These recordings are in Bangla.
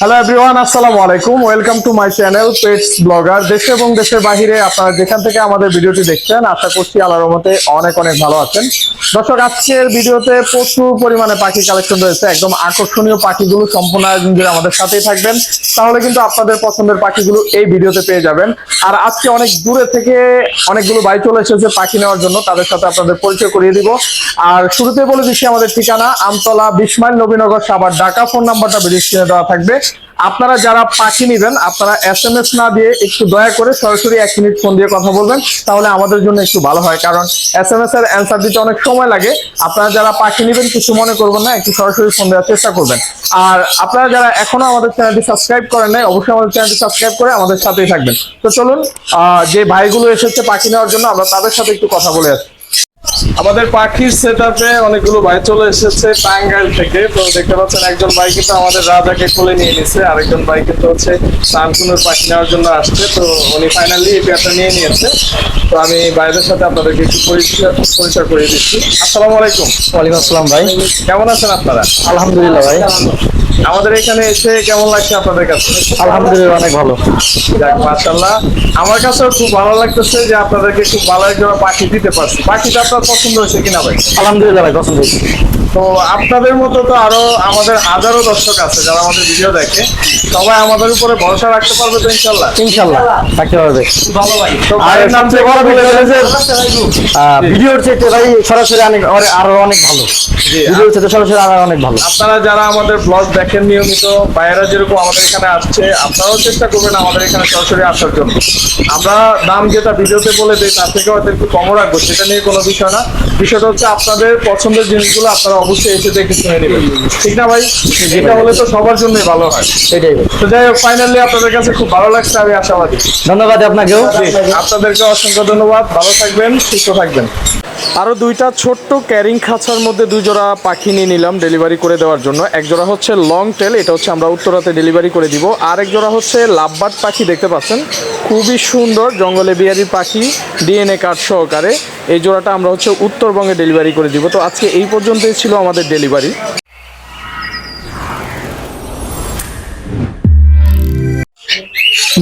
হ্যালো এভরিওয়ান আসসালামু আলাইকুম welcome to my channel pets blogger দেশে এবং দেশের বাইরে আপনারা যেখান থেকে আমাদের ভিডিওটি দেখছেন, আশা করছি আল্লাহর রহমতে অনেক অনেক ভালো আছেন। দর্শক, আজকের ভিডিওতে প্রচুর পরিমাণে পাখি কালেকশন রয়েছে। একদম আকর্ষণীয় পাখিগুলো সম্পূর্ণ আয়োজন জুড়ে আমাদের সাথেই থাকবেন। তাহলে কিন্তু আপনাদের পছন্দের পাখিগুলো এই ভিডিওতে পেয়ে যাবেন। আর আজকে অনেক দূরে থেকে অনেকগুলো বাই চলে এসেছে পাখি নেওয়ার জন্য। তাদের সাথে আপনাদের পরিচয় করিয়ে দিব। আর শুরুতে বলে দিচ্ছি আমাদের ঠিকানা, আমতলা বিশ মাইল নবীনগর সাবার ঢাকা। ফোন নাম্বারটা ভিডিও স্ক্রিনে দেওয়া থাকবে। আপনারা যারা পাখি নেবেন, আপনারা এস এম এস না দিয়ে একটু দয়া করে সরাসরি এক মিনিট ফোন দিয়ে কথা বলবেন, তাহলে আমাদের জন্য একটু ভালো হয়। কারণ এস এম এস এর অ্যান্সার দিতে অনেক সময় লাগে। আপনারা যারা পাখি নেবেন, কিছু মনে করবেন না, একটু সরাসরি ফোন দেওয়ার চেষ্টা করবেন। আর আপনারা যারা এখনও আমাদের চ্যানেলটি সাবস্ক্রাইব করেন নাই, অবশ্যই আমাদের চ্যানেলটি সাবস্ক্রাইব করে আমাদের সাথেই থাকবেন। তো চলুন যে ভাইগুলো এসেছে পাখি নেওয়ার জন্য, আমরা তাদের সাথে একটু কথা বলে আসি। আমাদের পাখির সেট আপে অনেকগুলো ভাই চলে এসেছে টাঙ্গাইল থেকে। তো দেখতে পাচ্ছেন একজন ভাই কিন্তু আমাদের রাজাকে কোলে নিয়ে নিছে আরেকজন ভাই কিন্তু হচ্ছে সানকুনের পাখি নেওয়ার জন্য আসছে। তো উনি ফাইনালি এই পেয়ারটা নিয়ে নিয়েছে। তো আমি ভাইদের সাথে আপনাদেরকে একটু পরিচয় পরিচয় করে দিচ্ছি। আসসালামু আলাইকুম। ওয়ালাইকুম আসসালাম ভাই। কেমন আছেন আপনারা? আলহামদুলিল্লাহ ভাই। আমাদের এখানে এসে কেমন লাগছে আপনাদের কাছে? আলহামদুলিল্লাহ অনেক ভালো। যাক মাশাআল্লাহ। আমার কাছেও খুব ভালো লাগতেছে যে আপনাদেরকে খুব ভালো একজন পাখি দিতে পারছি। পাখিটা আপনার পছন্দ হয়েছে কিনা ভাই? আলহামদুলিল্লাহ ভাই পছন্দ হয়েছে। তো আপনাদের মতো তো আরও আমাদের হাজারো দর্শক আছে যারা আমাদের ভিডিও দেখে। সবাই আমাদের উপরে ভরসা রাখতে পারবে তো ইনশাল্লাহ ইনশাল্লাহ থাকতে পারবে। আর সবচেয়ে বড় বিষয় যে আহ, জি। ভিডিওর চেয়ে ভাই সরাসরি অনেক আরও অনেক ভালো। সরাসরি আরও অনেক ভালো। আপনারা যারা আমাদের ব্লগ দেখেন নিয়মিত ভাইয়েরা যেরকম আমাদের এখানে আসছে আপনারাও চেষ্টা করবেন আমাদের এখানে সরাসরি আসার জন্য। আমরা দাম যেটা ভিডিওতে বলে দিই তার থেকে হয়তো একটু কম রাখব সেটা নিয়ে কোনো বিষয় না। বিষয়টা হচ্ছে আপনাদের পছন্দের জিনিসগুলো আপনারা অবশ্যই এসে দেখে শুনে নেবেন। ঠিক না ভাই? এটা হলে তো সবার জন্যই ভালো হয়। সেটাই। তো যাই হোক ফাইনালি আপনাদের কাছে খুব ভালো লাগছে আমি আশাবাদী। ধন্যবাদ আপনাকেও। আপনাদেরকে অসংখ্য ধন্যবাদ। ভালো থাকবেন সুস্থ থাকবেন। আরও দুইটা ছোট্ট ক্যারিং খাঁচার মধ্যে দুই জোড়া পাখি নিয়ে নিলাম ডেলিভারি করে দেওয়ার জন্য। এক জোড়া হচ্ছে লং টেল এটা হচ্ছে আমরা উত্তরাতে ডেলিভারি করে দিব। আর এক জোড়া হচ্ছে লাভবার্ড পাখি, দেখতে পাচ্ছেন? খুবই সুন্দর জঙ্গলে বিহারি পাখি ডিএনএ কার্ড সহকারে। এই জোড়াটা আমরা হচ্ছে উত্তরবঙ্গে ডেলিভারি করে দিব। তো আজকে এই পর্যন্তই ছিল আমাদের ডেলিভারি।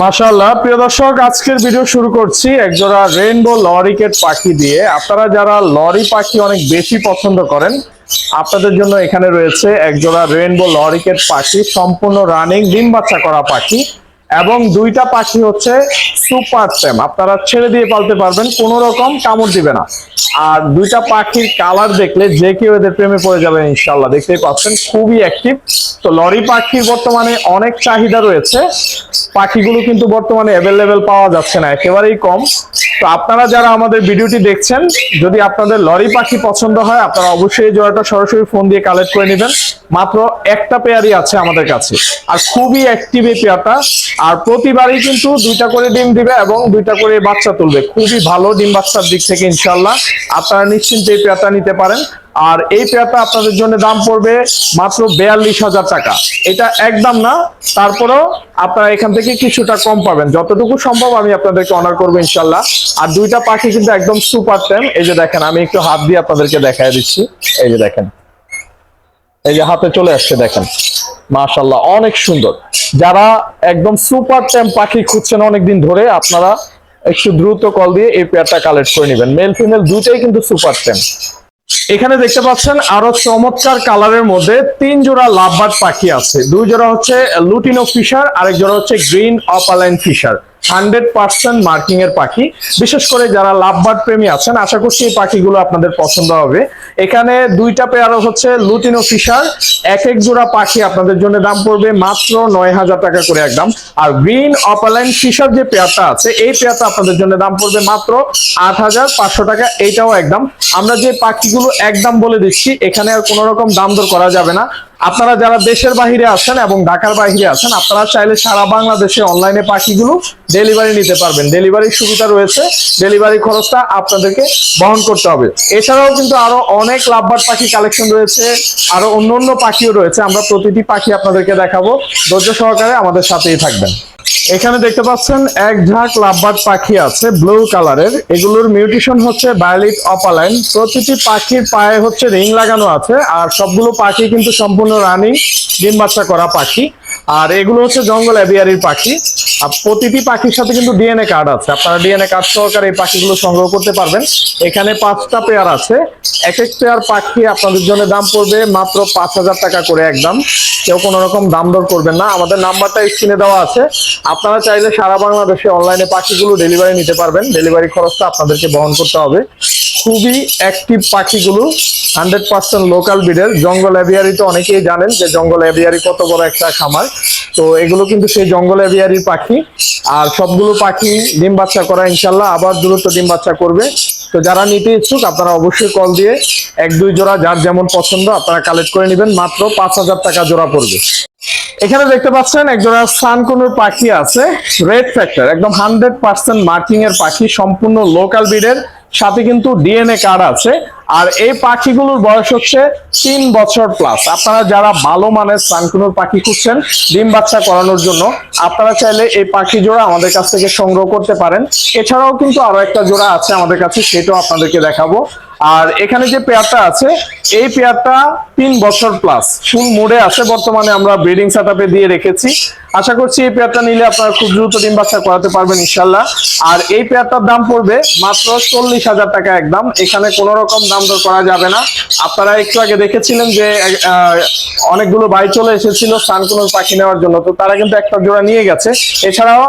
মাশাআল্লাহ। প্রিয় দর্শক, আজকের ভিডিও শুরু করছি একজোড়া রেইনবো লরিকেট পাখি দিয়ে। আপনারা যারা লরি পাখি অনেক বেশি পছন্দ করেন, আপনাদের জন্য এখানে রয়েছে একজোড়া রেইনবো লরিকেট পাখি, সম্পূর্ণ রানিং ডিম বাচ্চা করা পাখি এবং দুইটা পাখি হচ্ছে সুপার টেম আপনারা ছেড়ে দিয়ে পালতে পারবেন, কোনো রকম কামড় দিবে না। আর দুইটা পাখির কালার দেখলে যে কেউ এদের প্রেমে পড়ে যাবে ইনশাল্লাহ দেখতেই পাচ্ছেন, খুবই অ্যাক্টিভ তো লরি পাখির বর্তমানে অনেক চাহিদা রয়েছে। পাখিগুলো কিন্তু বর্তমানে অ্যাভেলেবেল পাওয়া যাচ্ছে না, একেবারেই কম। তো আপনারা যারা আমাদের ভিডিওটি দেখছেন, যদি আপনাদের লরি পাখি পছন্দ হয়, আপনারা অবশ্যই জোড়াটা সরাসরি ফোন দিয়ে কালেক্ট করে নেবেন। মাত্র একটা পেয়ারই আছে আমাদের কাছে। আর খুবই অ্যাক্টিভ এই পেয়ারটা আর প্রতিবারই কিন্তু দুইটা করে ডিম দিবে এবং দুইটা করে বাচ্চা তুলবে। খুবই ভালো ডিম বাচ্চার দিক থেকে ইনশাল্লাহ আপনারা নিশ্চিন্তে এই পেয়ারটা নিতে পারেন। আর এই পেয়ারটা আপনাদের জন্য দাম পড়বে মাত্র বিয়াল্লিশ হাজার টাকা। এটা একদম না, তারপরেও আপনারা এখান থেকে কিছুটা কম পাবেন। যতটুকু সম্ভব আমি আপনাদেরকে অনার করব ইনশাল্লাহ। আর দুইটা পাখি কিন্তু একদম সুপার টেম এই যে দেখেন, আমি একটু হাত দিয়ে আপনাদেরকে দেখাই দিচ্ছি। এই যে দেখেন, এই যে হাতে চলে আসছে দেখেন। মাশাল্লাহ, অনেক সুন্দর। যারা একদম সুপার টেম পাখি খুঁজছেন অনেকদিন ধরে, আপনারা একটু দ্রুত কল দিয়ে এই পেয়ারটা কালেক্ট করে নেবেন। মেল ফিমেল দুইটাই কিন্তু সুপার টেম এখানে দেখতে পাচ্ছেন আরও চমৎকার কালারের মধ্যে তিন জোড়া লাভবার্ড পাখি আছে। দুই জোড়া হচ্ছে লুটিনো ফিশার, আরেক জোড়া হচ্ছে green opaline Fischer. Hundred percent marking এর পাখি। বিশেষ করে যারা লাভবার্ড প্রেমী আছেন, আশা করছি এই পাখিগুলো আপনাদের পছন্দ হবে। এখানে দুইটা পেয়ার হচ্ছে লুটিনো ফিশার এক এক জোড়া পাখি আপনাদের জন্য দাম পড়বে মাত্র নয় হাজার টাকা করে একদম। আর গ্রিন অপালাইন ফিশার যে পেয়ারটা আছে, এই পেয়ারটা আপনাদের জন্য দাম পড়বে মাত্র আট হাজার পাঁচশো টাকা। এইটাও একদম। আমরা যে পাখিগুলো একদম বলে দিচ্ছি, এখানে আর কোনো রকম দাম দর করা যাবে না। আপনারা যারা দেশের বাহিরে আছেন এবং ঢাকার বাহিরে আছেন, আপনারা চাইলে সারা বাংলাদেশে অনলাইনে পাখিগুলো ডেলিভারি নিতে পারবেন। ডেলিভারির সুবিধা রয়েছে ডেলিভারি খরচটা আপনাদেরকে বহন করতে হবে। এছাড়াও কিন্তু আরও অনেক লাভবার পাখি কালেকশন রয়েছে, আরও অন্য অন্য পাখিও রয়েছে। আমরা প্রতিটি পাখি আপনাদেরকে দেখাবো। ধৈর্য সহকারে আমাদের সাথেই থাকবেন। এখানে দেখতে পাচ্ছেন এক ঝাঁক লাভবার্ড পাখি আছে ব্লু কালারের এগুলোর মিউটেশন হচ্ছে বায়োলিট অপালাইন প্রতিটি পাখির পায়ে হচ্ছে রিং লাগানো আছে, আর সবগুলো পাখি কিন্তু সম্পূর্ণ রানিং ডিম বাচ্চা করা পাখি। আর এগুলো হচ্ছে জঙ্গল অ্যাভিয়ারির পাখি। আর প্রতিটি পাখির সাথে কিন্তু ডিএনএ কার্ড আছে। আপনারা ডিএনএ কার্ড সহকারে এই পাখিগুলো সংগ্রহ করতে পারবেন। এখানে পাঁচটা পেয়ার আছে। এক এক পেয়ার পাখি আপনাদের জন্য দাম পড়বে মাত্র পাঁচ হাজার টাকা করে একদম। কেউ কোনো রকম দাম দর করবেন না। আমাদের নাম্বারটা স্ক্রিনে দেওয়া আছে। আপনারা চাইলে সারা বাংলাদেশে অনলাইনে পাখিগুলো ডেলিভারি নিতে পারবেন। ডেলিভারি খরচটা আপনাদেরকে বহন করতে হবে। খুবই অ্যাক্টিভ পাখিগুলো হান্ড্রেড পার্সেন্ট লোকাল বিডের জঙ্গল অ্যাভিয়ারি তো অনেকেই জানেন যে জঙ্গল অ্যাভিয়ারি কত বড় একটা খামার। তো এগুলো কিন্তু সেই জঙ্গল অ্যাভিয়ারির পাখি। আর সবগুলো পাখি ডিম বাচ্চা করা ইনশাল্লাহ আবার দ্রুত ডিম বাচ্চা করবে। তো যারা নিতে ইচ্ছুক, আপনারা অবশ্যই কল দিয়ে এক, দুই জোড়া যার যেমন পছন্দ আপনারা কালেক্ট করে নেবেন। মাত্র পাঁচ হাজার টাকা জোড়া পড়বে। এখানে দেখতে পাচ্ছেন এক একজোড়া সানকুনুর পাখি আছে। রেড ফ্যাক্টর একদম হান্ড্রেড পার্সেন্ট মার্কিং এর পাখি, সম্পূর্ণ লোকাল ব্রিডের সাথে কিন্তু ডিএনএ কার্ড আছে। আর এই পাখিগুলোর বয়স হচ্ছে তিন বছর প্লাস আপনারা যারা ভালো মানের সানকুনুর পাখি খুঁজছেন, ডিম বাচ্চা করানোর জন্য, আপনারা চাইলে এই পাখি জোড়া আমাদের কাছ থেকে সংগ্রহ করতে পারেন। এছাড়াও কিন্তু আরও একটা জোড়া আছে আমাদের কাছে, সেটাও আপনাদেরকে দেখাবো। আর এখানে যে পেয়ারটা আছে, এই পেয়ারটা তিন বছর প্লাস ফুল মোডে আছে বর্তমানে আমরা ব্রিডিং সেট দিয়ে রেখেছি। আশা করছি এই পেয়ারটা নিলে আপনারা খুব দ্রুত ডিম বাচ্চা করাতে পারবেন ইনশাল্লাহ। আর এই পেয়ারটার দাম পড়বে মাত্র চল্লিশ হাজার টাকা একদম। এখানে কোনো রকম দাম দর করা যাবে না। আপনারা একটু আগে দেখেছিলেন যে অনেকগুলো বাই চলে এসেছিল সানকুনোর পাখি নেওয়ার জন্য। তো তারা কিন্তু একটা জোড়া নিয়ে গেছে। এছাড়াও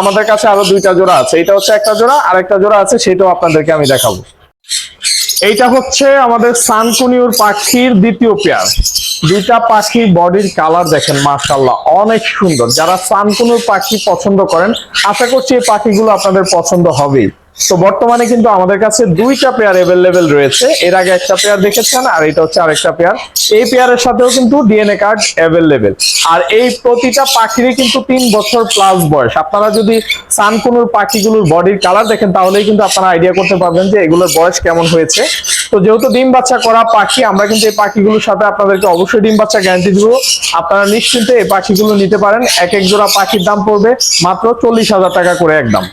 আমাদের কাছে আরও দুইটা জোড়া আছে। এটা হচ্ছে একটা জোড়া আর একটা জোড়া আছে, সেটাও আপনাদেরকে আমি দেখাবো। এইটা হচ্ছে আমাদের সানকুনিউর পাখির দ্বিতীয় পেয়ার। দুইটা পাখির বডির কালার দেখেন মাশাল্লাহ অনেক সুন্দর। যারা সানকুনুর পাখি পছন্দ করেন, আশা করছি এই পাখিগুলো আপনাদের পছন্দ হবেই। তো বর্তমানে কিন্তু আমাদের কাছে দুইটা পেয়ার অ্যাভেলেবেল রয়েছে। এর আগে একটা পেয়ার দেখেছেন, আর এটা হচ্ছে আরেকটা পেয়ার এই পেয়ারের সাথেও কিন্তু ডিএনএ কার্ড অ্যাভেলেবেল আর এই প্রতিটা পাখিরই কিন্তু তিন বছর প্লাস বয়স। আপনারা যদি সানকুনুর পাখিগুলোর বডির কালার দেখেন, তাহলেই কিন্তু আপনারা আইডিয়া করতে পারবেন যে এগুলোর বয়স কেমন হয়েছে। তো যেহেতু ডিম বাচ্চা করা পাখি, আমরা কিন্তু এই পাখিগুলোর সাথে আপনাদেরকে অবশ্যই ডিম বাচ্চা গ্যারান্টি দিব। আপনারা নিশ্চিন্তে এই পাখিগুলো নিতে পারেন। এক এক জোড়া পাখির দাম পড়বে মাত্র চল্লিশ হাজার টাকা করে একদম।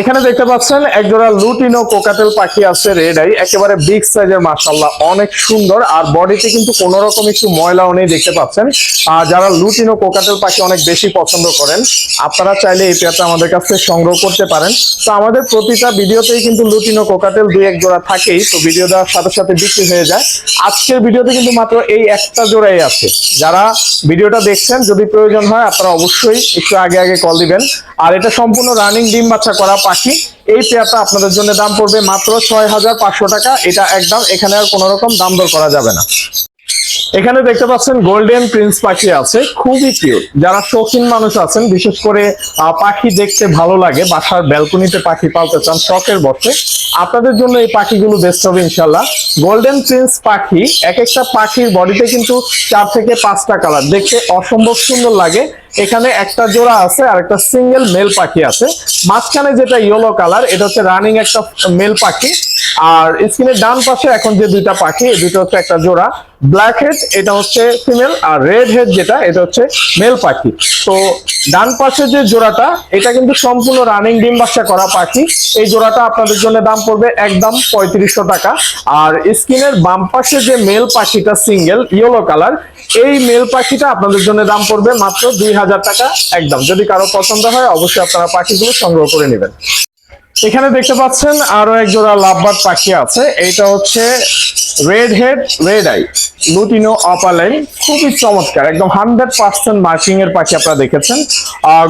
এখানে দেখতে পাচ্ছেন একজোড়া লুটিনো কোকাটেল পাখি আছে রেড আই একেবারে বিগ সাইজের মাশাল্লাহ অনেক সুন্দর। আর বডিতে কিন্তু কোনো রকম একটু ময়লাও নেই, দেখতে পাচ্ছেন। আর যারা লুটিনো কোকাটেল পাখি অনেক বেশি পছন্দ করেন, আপনারা চাইলে এই পেয়ারটা আমাদের কাছ থেকে সংগ্রহ করতে পারেন। তো আমাদের প্রতিটা ভিডিওতেই কিন্তু লুটিনো কোকাটেল দুই, এক জোড়া থাকেই, তো ভিডিও দেওয়ার সাথে সাথে বিক্রি হয়ে যায়। আজকের ভিডিওতে কিন্তু মাত্র এই একটা জোড়াই আছে। যারা ভিডিওটা দেখছেন, যদি প্রয়োজন হয়, আপনারা অবশ্যই একটু আগে আগে কল দিবেন। আর এটা সম্পূর্ণ রানিং ডিম বাচ্চা করা পাখি, এই পেয়ারটা আপনাদের জন্য দাম পড়বে মাত্র ছয় হাজার পাঁচশো টাকা। এটা একদম এখানে আর কোনো রকম দাম দর করা যাবে না। এখানে দেখতে পাচ্ছেন গোল্ডেন প্রিন্স পাখি আছে, খুবই কিউট যারা শৌখিন মানুষ আছেন, বিশেষ করে পাখি দেখতে ভালো লাগে, বাসার ব্যালকনিতে পাখি পালতে চান, শখের বসে আপনাদের জন্য এই পাখিগুলো বেস্ট হবে ইনশাল্লাহ গোল্ডেন প্রিন্স পাখি, এক একটা পাখির বডিতে কিন্তু চার থেকে পাঁচটা কালার দেখতে অসম্ভব সুন্দর লাগে। এখানে একটা জোড়া আছে আর একটা সিঙ্গেল মেল পাখি আছে। মাঝখানে যেটা ইয়েলো কালার এটা হচ্ছে রানিং একটা মেল পাখি। আর স্ক্রিনের ডান পাশে এখন যে দুইটা পাখি, এই দুটো হচ্ছে একটা জোড়া। ব্ল্যাক হেড এটা হচ্ছে ফিমেল আর রেড হেড যেটা, এটা হচ্ছে মেল পাখি। তো ডান পাশে যে জোড়াটা, এটা কিন্তু সম্পূর্ণ রানিং ডিম বাচ্চা করা পাখি। এই জোড়াটা আপনাদের জন্য দাম পড়বে একদম পঁয়ত্রিশশো টাকা। আর স্ক্রিনের বাম পাশে যে মেল পাখিটা সিঙ্গেল ইয়েলো কালার এই মেল পাখিটা আপনাদের জন্য দাম পড়বে মাত্র দুই হাজার টাকা একদম। যদি কারও পছন্দ হয়, অবশ্যই আপনারা পাখিগুলো সংগ্রহ করে নেবেন। এখানে দেখতে পাচ্ছেন আরও এক জোড়া লাভবার পাখি আছে। এইটা হচ্ছে red head red eye lutino opaline খুবই চমৎকার, একদম হান্ড্রেড পার্সেন্ট মার্কিং এর পাখি আপনারা দেখেছেন।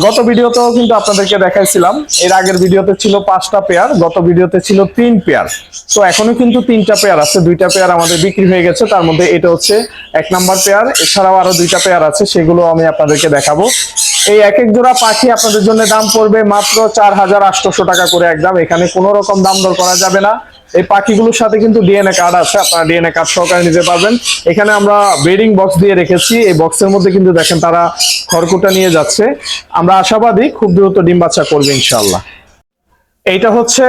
গত ভিডিওতেও কিন্তু আপনাদেরকে দেখাইছিলাম, এর আগের ভিডিওতে ছিল পাঁচটা পেয়ার গত ভিডিওতে ছিল তিন পেয়ার তো এখনও কিন্তু তিনটা পেয়ার আছে, দুইটা পেয়ার আমাদের বিক্রি হয়ে গেছে, তার মধ্যে এটা হচ্ছে এক নাম্বার পেয়ার এছাড়াও আরও দুইটা পেয়ার আছে, সেগুলো আমি আপনাদেরকে দেখাবো। এই এক এক জোড়া পাখি আপনাদের জন্য দাম পড়বে মাত্র চার হাজার আটশোশো টাকা করে একদম, এখানে কোনো রকম দাম দর করা যাবে না। এই পাখিগুলোর সাথে কিন্তু ডিএনএ কার্ড আছে, আপনারা ডিএনএ কার্ড সহকারে নিতে পারবেন। এখানে আমরা ব্রিডিং বক্স দিয়ে রেখেছি, এই বক্সের মধ্যে কিন্তু দেখেন তারা খড়কুটা নিয়ে যাচ্ছে। আমরা আশাবাদী খুব দ্রুত ডিম বাচ্চা করবে ইনশাল্লাহ এইটা হচ্ছে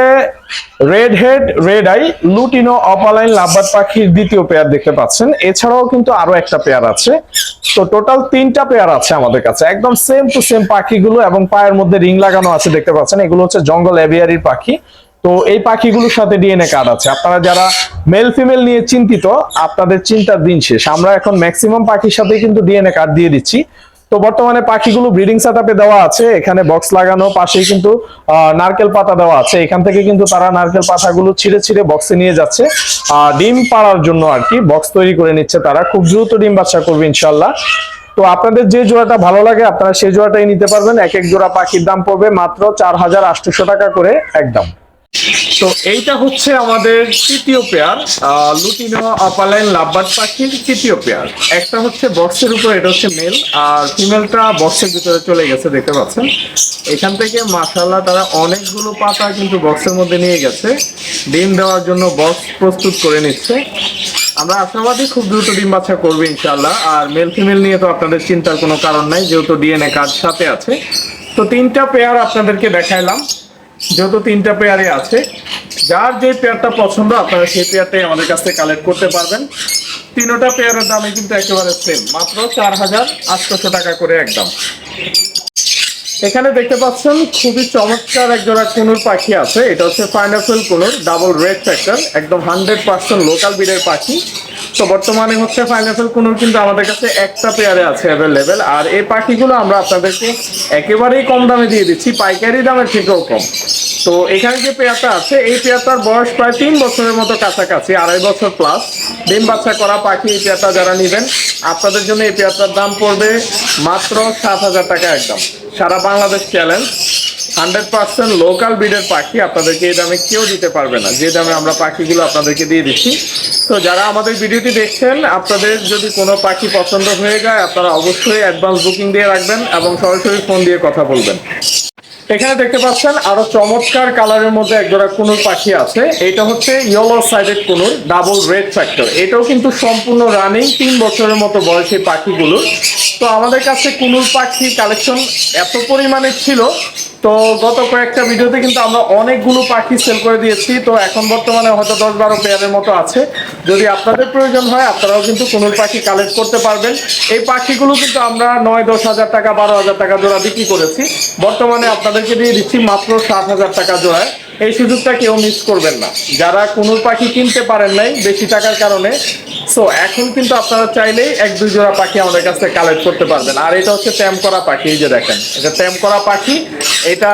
red head red eye lutino opaline lovebird পাখির দ্বিতীয় পেয়ার দেখতে পাচ্ছেন। এছাড়াও কিন্তু আরও একটা পেয়ার আছে। তো টোটাল তিনটা পেয়ার আছে আমাদের কাছে। একদম সেম টু সেম পাখিগুলো এবং পায়ের মধ্যে রিং লাগানো আছে, দেখতে পাচ্ছেন। এগুলো হচ্ছে জঙ্গল এভিয়ারির পাখি। তো এই পাখিগুলোর সাথে ডিএনএ কার্ড আছে। আপনারা যারা মেল ফিমেল নিয়ে চিন্তিত, আপনাদের চিন্তার দিন শেষ। আমরা এখন ম্যাক্সিমাম পাখির সাথে কিন্তু ডিএনএ কার্ড দিয়ে দিচ্ছি। তো বর্তমানে পাখিগুলো ব্রিডিং সেটআপে দেওয়া আছে। এখানে বক্স লাগানো, পাশেই কিন্তু নারকেল পাতা দেওয়া আছে। এখান থেকে কিন্তু তারা নারকেল পাতাগুলো ছিঁড়ে ছিঁড়ে বক্সে নিয়ে যাচ্ছে। ডিম পাড়ার জন্য আর কি বক্স তৈরি করে নিচ্ছে তারা। খুব দ্রুত ডিম বাচ্চা করবে ইনশাল্লাহ তো আপনাদের যে জোড়াটা ভালো লাগে, আপনারা সেই জোড়াটাই নিতে পারবেন। এক এক জোড়া পাখির দাম পড়বে মাত্র চার হাজার টাকা করে একদম। তো এইটা হচ্ছে আমাদের তৃতীয় পেয়ার লুটিনো আপালাইন লাভবার্ড পাখির তৃতীয় পেয়ার। একটা হচ্ছে বক্সের উপর, এটা হচ্ছে মেল, আর ফিমেলটা বক্সের ভিতরে চলে গেছে, দেখতে পাচ্ছেন? এখান থেকে মাশাল্লাহ তারা অনেকগুলো পাতা কিন্তু বক্সের মধ্যে নিয়ে গেছে। ডিম দেওয়ার জন্য বক্স প্রস্তুত করে নিচ্ছে। আমরা আশাবাদী খুব দ্রুত ডিম বাচ্চা করবে ইনশাল্লাহ আর মেল ফিমেল নিয়ে তো আপনাদের চিন্তার কোনো কারণ নাই, যেহেতু ডিএনএ কার্ড সাথে আছে। তো তিনটা পেয়ার আপনাদেরকে দেখাইলাম। যেহেতু তিনটা পেয়ারে আছে, যার যে পেয়ারটা পছন্দ, আপনারা সেই পেয়ারটাই আমাদের কাছ থেকে কালেক্ট করতে পারবেন। তিনোটা পেয়ারের দামে কিন্তু একেবারে সেম মাত্র চার হাজার আটশোশো টাকা করে একদম। এখানে দেখতে পাচ্ছেন খুবই চমৎকার এক জোড়া কুনুর পাখি আছে। এটা হচ্ছে pineapple conure double red factor একদম হান্ড্রেড পার্সেন্ট লোকাল বিডের পাখি। তো বর্তমানে হচ্ছে পাইনাপেল কুনুর কিন্তু আমাদের কাছে একটা পেয়ারে আছে অ্যাভেলেবেল আর এই পাখিগুলো আমরা আপনাদেরকে একেবারেই কম দামে দিয়ে দিচ্ছি, পাইকারি দামের থেকেও কম। তো এখানে যে পেয়ারটা আছে, এই পেয়ারটার বয়স প্রায় তিন বছরের মতো কাছাকাছি, আড়াই বছর প্লাস ডিম বাচ্চা করা পাখি এই পেয়ারটা যারা নেবেন, আপনাদের জন্য এই পেয়ারটার দাম পড়বে মাত্র সাত হাজার টাকা একদম। সারা Bangladesh challenge hundred percent local ব্রিডের পাখি আপনাদেরকে এই দামে কেউ দিতে পারবে না। যে দামে আমরা পাখিগুলো আপনাদেরকে দিয়ে দিচ্ছি। তো যারা আমাদের ভিডিওটি দেখছেন, আপনাদের যদি কোনো পাখি পছন্দ হয়ে যায়, আপনারা অবশ্যই অ্যাডভান্স বুকিং দিয়ে রাখবেন এবং সরাসরি ফোন দিয়ে কথা বলবেন। এখানে দেখতে পাচ্ছেন আরও চমৎকার কালারের মধ্যে একজোড়া কুনুর পাখি আছে। এটা হচ্ছে yellow sided conure double red factor এটাও কিন্তু সম্পূর্ণ রানিং তিন বছরের মতো বয়সী পাখিগুলো তো আমাদের কাছে কুনুর পাখি কালেকশন এত পরিমাণে ছিল তো গত কয়েকটা ভিডিওতে কিন্তু আমরা অনেকগুলো পাখি সেল করে দিয়েছি। তো এখন বর্তমানে হয়তো দশ বারো পেয়ারের মতো আছে। যদি আপনাদের প্রয়োজন হয়, আপনারাও কিন্তু কোনো পাখি কালেক্ট করতে পারবেন। এই পাখিগুলো কিন্তু আমরা নয় দশ হাজার টাকা, বারো হাজার টাকা জোড়া বিক্রি করেছি। বর্তমানে আপনাদেরকে দিয়ে দিচ্ছি মাত্র সাত হাজার টাকা জোড়ায়। এই সুযোগটা কেউ মিস করবেন না। যারা কোনো পাখি কিনতে পারেন নাই বেশি টাকার কারণে সো এখন কিন্তু আপনারা চাইলেই এক, দুই জোড়া পাখি আমাদের কাছ থেকে কালেক্ট করতে পারবেন। আর এটা হচ্ছে ট্যাম করা পাখি, এই যে দেখেন, এটা ট্যাম করা পাখি। এটা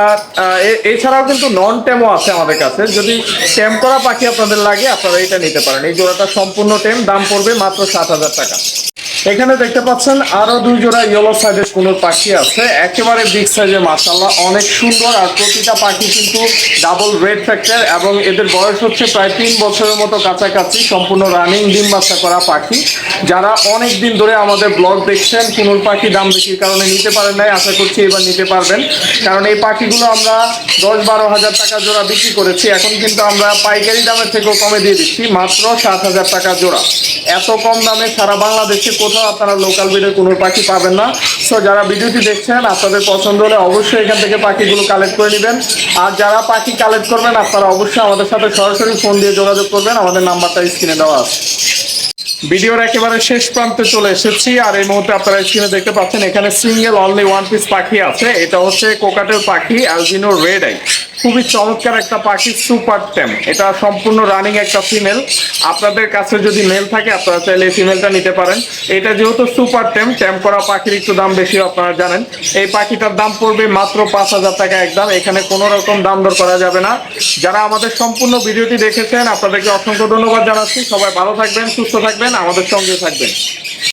এছাড়াও কিন্তু নন ট্যামও আছে আমাদের কাছে। যদি ট্যাম করা পাখি আপনাদের লাগে, আপনারা এটা নিতে পারেন। এই জোড়াটা সম্পূর্ণ ট্যাম দাম পড়বে মাত্র সাত হাজার টাকা। এখানে দেখতে পাচ্ছেন আরও দুই জোড়া ইয়েলো সাইজের কোনো পাখি আছে। একেবারে বিগ সাইজের মাশাল্লাহ অনেক সুন্দর। আর প্রতিটা পাখি কিন্তু ডাবল রেড ফ্যাক্টর এবং এদের বয়স হচ্ছে প্রায় তিন বছরের মতো কাছাকাছি, সম্পূর্ণ রানিং ডিম বাচ্চা করা পাখি। যারা অনেক দিন ধরে আমাদের ব্লগ দেখছেন, কুনুর পাখি দাম বেশির কারণে নিতে পারেন নাই, আশা করছি এবার নিতে পারবেন। কারণ এই পাখিগুলো আমরা দশ বারো হাজার টাকা জোড়া বিক্রি করেছি, এখন কিন্তু আমরা পাইকারি দামের থেকেও কমে দিয়ে দিচ্ছি, মাত্র সাত হাজার টাকা জোড়া। এত কম দামে সারা বাংলাদেশে কোথাও আপনারা লোকাল ব্রিডের কোনো পাখি পাবেন না। সো যারা ভিডিওটি দেখছেন, আপনাদের পছন্দ হলে অবশ্যই এখান থেকে পাখিগুলো কালেক্ট করে নেবেন। আর যারা পাখি কালেক্ট করবেন, আপনারা অবশ্যই আমাদের সাথে সরাসরি ফোন দিয়ে যোগাযোগ করবেন। আমাদের নাম্বারটা স্ক্রিনে দেওয়া আছে। ভিডিওর একেবারে শেষ প্রান্তে চলে এসেছি, আর এই মুহূর্তে আপনারা স্ক্রিনে দেখতে পাচ্ছেন, এখানে সিঙ্গেল অনলি ওয়ান পিস পাখি আছে। এটা হচ্ছে কোকাটের পাখি অ্যালজিনো রেড আই খুবই চমৎকার একটা পাখি, সুপার টেম। এটা সম্পূর্ণ রানিং একটা ফিমেল আপনাদের কাছে যদি মেল থাকে, আপনারা চাইলে এই ফিমেলটা নিতে পারেন। এটা যেহেতু সুপার টেম টেম করা পাখির একটু দাম বেশি আপনারা জানেন। এই পাখিটার দাম পড়বে মাত্র পাঁচ হাজার টাকা একদম। এখানে কোনো রকম দাম দর করা যাবে না। যারা আমাদের সম্পূর্ণ ভিডিওটি দেখেছেন, আপনাদেরকে অসংখ্য ধন্যবাদ জানাচ্ছি। সবাই ভালো থাকবেন, সুস্থ থাকবেন, আমাদের সঙ্গে থাকবেন।